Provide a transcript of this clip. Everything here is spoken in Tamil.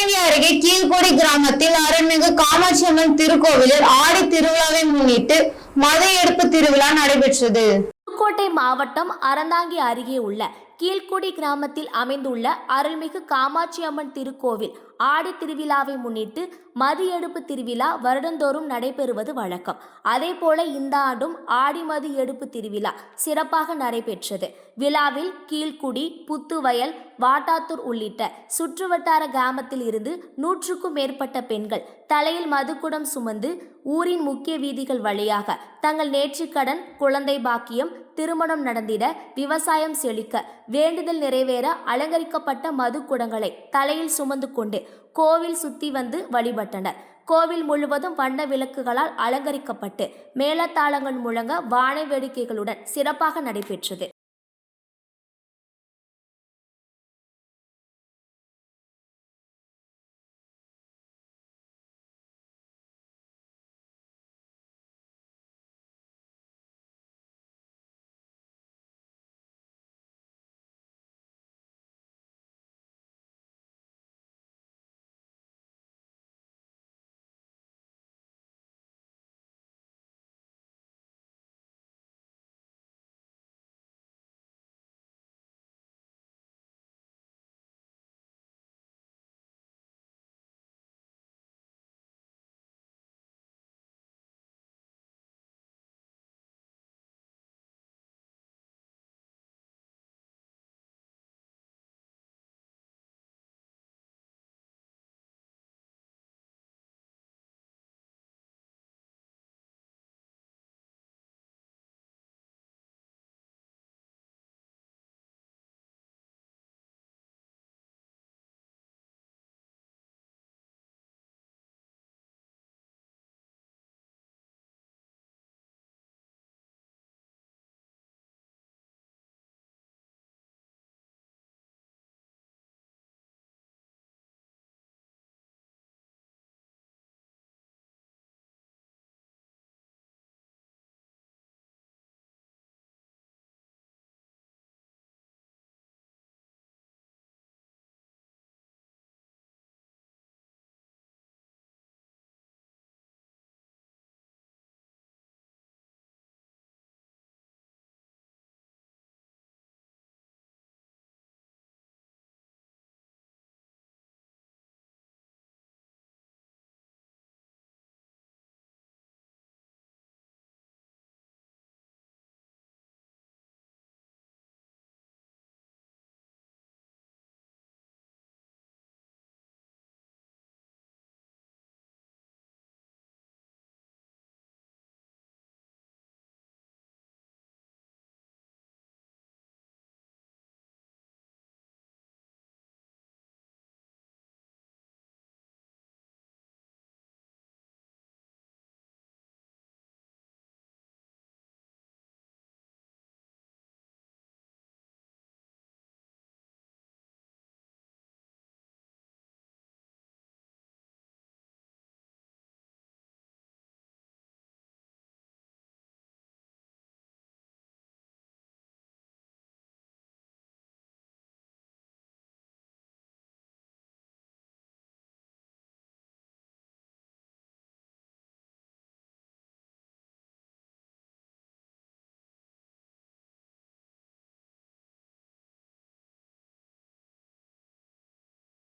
அறந்தாங்கி அருகே கீழ்கொடி கிராமத்தில் அருள்மிகு காமாட்சி அம்மன் திருக்கோவிலில் ஆடி திருவிழாவை முன்னிட்டு மத எடுப்பு திருவிழா நடைபெற்றது. புதுக்கோட்டை மாவட்டம் அறந்தாங்கி அருகே உள்ள கீழ்குடி கிராமத்தில் அமைந்துள்ள அருள்மிகு காமாட்சி அம்மன் திருக்கோவில் ஆடி திருவிழாவை முன்னிட்டு மது எடுப்பு திருவிழா வருடந்தோறும் நடைபெறுவது வழக்கம். அதேபோல இந்த ஆண்டும் ஆடி மது எடுப்பு திருவிழா சிறப்பாக நடைபெற்றது. விழாவில் கீழ்குடி புத்துவயல் வாட்டாத்தூர் உள்ளிட்ட சுற்றுவட்டார கிராமத்தில் இருந்து நூற்றுக்கும் மேற்பட்ட பெண்கள் தலையில் மதுக்குடம் சுமந்து ஊரின் முக்கிய வீதிகள் வழியாக தங்கள் நேர்ச்சிக்கடன் குழந்தை பாக்கியம் திருமணம் நடந்திட விவசாயம் செழிக்க வேண்டுதல் நிறைவேற அலங்கரிக்கப்பட்ட மது குடங்களை தலையில் சுமந்து கொண்டு கோவில் சுத்தி வந்து வழிபட்டனர். கோவில் முழுவதும் வண்ண விளக்குகளால் அலங்கரிக்கப்பட்டு மேளத்தாளங்கள் முழங்க வான வேடிக்கைகளுடன் சிறப்பாக நடைபெற்றது.